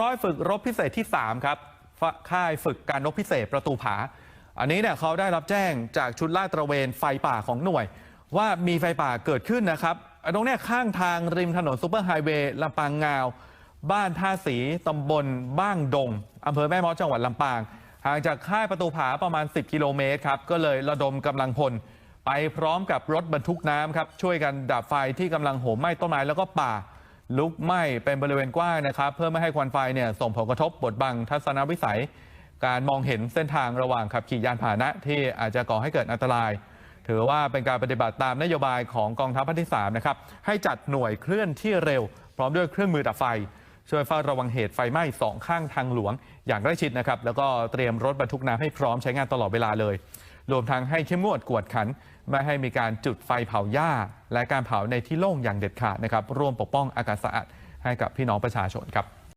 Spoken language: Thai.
ร้อยฝึกรบพิเศษที่ 3 ครับ ค่ายฝึกการรบพิเศษประตูผา อันนี้เนี่ยเขาได้รับแจ้งจากชุดลาดตระเวนไฟป่าของหน่วย ว่ามีไฟป่าเกิดขึ้นนะครับ ตรงเนี้ยข้างทางริมถนนซูเปอร์ไฮเวย์ลำปางงาว บ้านท่าสีตำบลบ้างดงอำเภอแม่เมอจังหวัดลำปาง ห่างจากค่ายประตูผาประมาณ 10 กิโลเมตรครับ ก็เลยระดมกำลังพล ไปพร้อมกับรถบรรทุกน้ำครับช่วยกันดับไฟที่กำลังโหมไหม้ต้นไม้แล้วก็ป่า ลุกไหม้เป็นบริเวณกว้างนะครับ เพื่อไม่ให้ควันไฟเนี่ยส่งผลกระทบบดบังทัศนวิสัย การมองเห็นเส้นทางระหว่างขับขี่ยานพาหนะที่อาจจะก่อให้เกิดอันตราย ถือว่าเป็นการปฏิบัติตามนโยบายของกองทัพภาคที่3นะครับให้จัดหน่วยเคลื่อนที่เร็ว พร้อมด้วยเครื่องมือดับไฟ ช่วยเฝ้าระวังเหตุไฟไหม้สองข้างทางหลวง อย่างใกล้ชิดนะครับแล้วก็เตรียมรถบรรทุกน้ำให้พร้อมใช้งานตลอดเวลาเลย รวมทั้งให้เข้มงวดกวดขัน ไม่ให้มีการจุดไฟเผาหญ้า และการเผาในที่โล่งอย่างเด็ดขาดนะครับ ร่วมปกป้องอากาศสะอาดให้กับพี่น้องประชาชนครับ